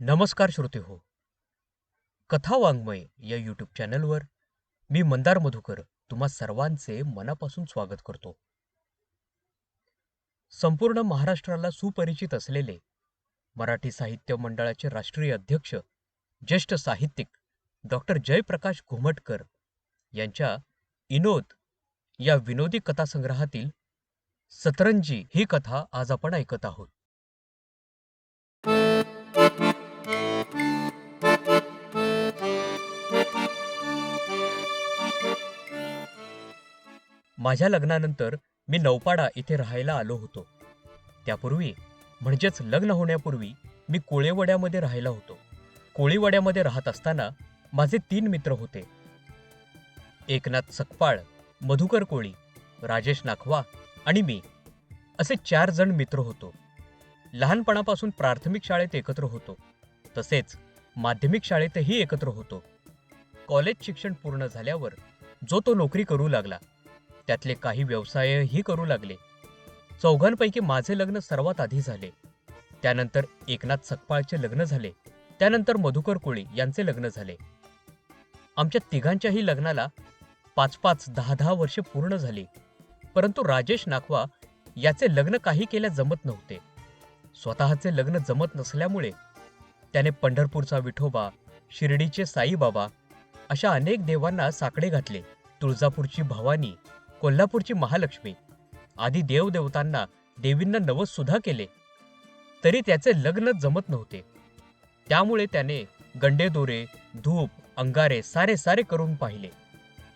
नमस्कार श्रोते हो. कथा वाङ्मय या यूट्यूब चॅनलवर मी मंदार मधुकर तुम्हा सर्वांचे मनापासून स्वागत करतो. संपूर्ण महाराष्ट्राला सुपरिचित असलेले मराठी साहित्य मंडळाचे राष्ट्रीय अध्यक्ष ज्येष्ठ साहित्यिक डॉक्टर जयप्रकाश घुमटकर यांच्या इनोद या विनोदी कथासंग्रहातील सतरंजी ही कथा आज आपण ऐकत आहोत. माझ्या लग्नानंतर मी नौपाडा इथे राहायला आलो होतो. त्यापूर्वी म्हणजेच लग्न होण्यापूर्वी मी कोळेवड्यामध्ये राहायला होतो. कोळीवाड्यामध्ये राहत असताना माझे तीन मित्र होते. एकनाथ सकपाळ मधुकर कोळी राजेश नाखवा आणि मी. असे चार जण मित्र होतो. लहानपणापासून प्राथमिक शाळेत एकत्र होतो. तसेच माध्यमिक शाळेतही एकत्र होतो. कॉलेज शिक्षण पूर्ण झाल्यावर जो तो नोकरी करू लागला. त्यातले काही व्यवसायही करू लागले. चौघांपैकी माझे लग्न सर्वात आधी झाले. त्यानंतर एकनाथ सकपाळचे लग्न झाले. त्यानंतर मधुकर कोळी यांचे लग्न झाले. आमच्या तिघांच्याही लग्नाला पाच पाच दहा दहा वर्षे पूर्ण झाली. परंतु राजेश नाखवा याचे लग्न काही केल्या जमत नव्हते. स्वतःचे लग्न जमत नसल्यामुळे त्याने पंढरपूरचा विठोबा शिर्डीचे साईबाबा अशा अनेक देवांना साकडे घातले. तुळजापूरची भवानी कोल्हापूरची महालक्ष्मी. आदी देवदेवतांना देवींना नवस सुद्धा केले. तरी त्याचे लग्न जमत नव्हते. त्यामुळे त्याने गंडेदोरे धूप अंगारे सारे सारे करून पाहिले.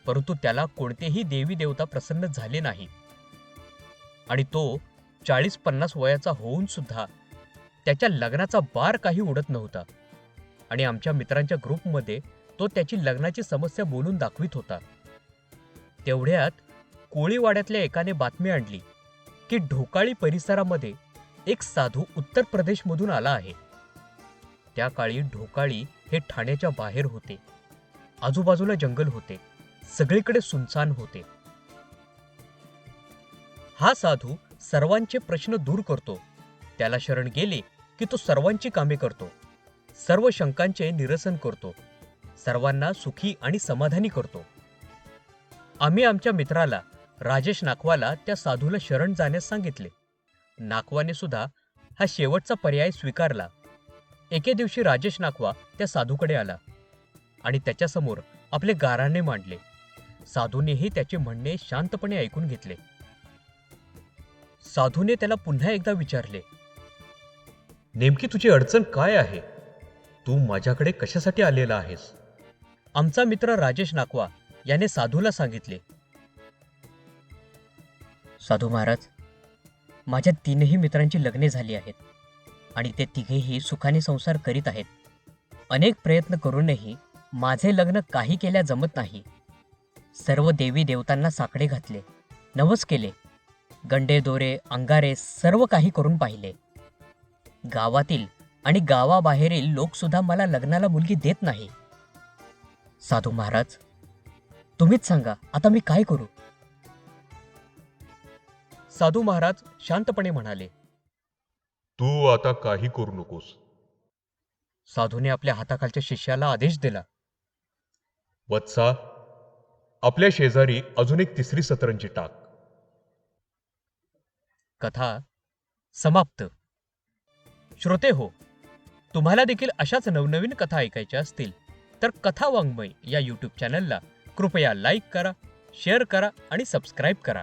परंतु त्याला कोणतेही देवी देवता प्रसन्न झाले नाही. आणि तो चाळीस पन्नास वयाचा होऊन सुद्धा त्याच्या लग्नाचा बार काही उडत नव्हता. आणि आमच्या मित्रांच्या ग्रुपमध्ये तो त्याची लग्नाची समस्या बोलून दाखवित होता. तेवढ्यात कोळीवाड्यातल्या एकाने बातमी आणली की ढोकाळी परिसरामध्ये एक साधू उत्तर प्रदेशमधून आला आहे. त्या काळी ढोकाळी हे ठाण्याच्या बाहेर होते. आजूबाजूला जंगल होते. सगळीकडे सुनसान होते. हा साधू सर्वांचे प्रश्न दूर करतो. त्याला शरण गेले की तो सर्वांची कामे करतो. सर्व शंकांचे निरसन करतो. सर्वांना सुखी आणि समाधानी करतो. आम्ही आमच्या मित्राला राजेश नाकवाला त्या साधूला शरण जाण्यास सांगितले. नाकवाने सुद्धा हा शेवटचा पर्याय स्वीकारला. एके दिवशी राजेश नाकवा त्या साधूकडे आला आणि त्याच्यासमोर आपले गाराणे मांडले. साधूनेही त्याचे म्हणणे शांतपणे ऐकून घेतले. साधूने त्याला पुन्हा एकदा विचारले नेमकी तुझी अडचण काय आहे? तू माझ्याकडे कशासाठी आलेला आहेस? आमचा मित्र राजेश नाकवा याने साधूला सांगितले साधू महाराज माझ्या तीनही मित्रांची लग्ने झाली आहेत आणि ते तिघेही सुखाने संसार करीत आहेत. अनेक प्रयत्न करूनही माझे लग्न काही केल्या जमत नाही. सर्व देवी देवतांना साकडे घातले नवस केले गंडे दोरे अंगारे सर्व काही करून पाहिले. गावातील आणि गावाबाहेरील लोकसुद्धा मला लग्नाला मुलगी देत नाही. साधू महाराज तुम्हीच सांगा आता मी काय करू? साधू महाराज शांतपणे म्हणाले तू आता काही करू नकोस. साधूने आपल्या हाताखालच्या शिष्याला आदेश दिला वत्सा आपल्या शेजारी अजून एक तिसरी सतरंजी टाक. कथा समाप्त. श्रोते हो तुम्हाला देखील अशाच नवनवीन कथा ऐकायच्या असतील तर कथा वाङ्मय या यूट्यूब चॅनलला कृपया लाईक करा शेअर करा आणि सबस्क्राईब करा.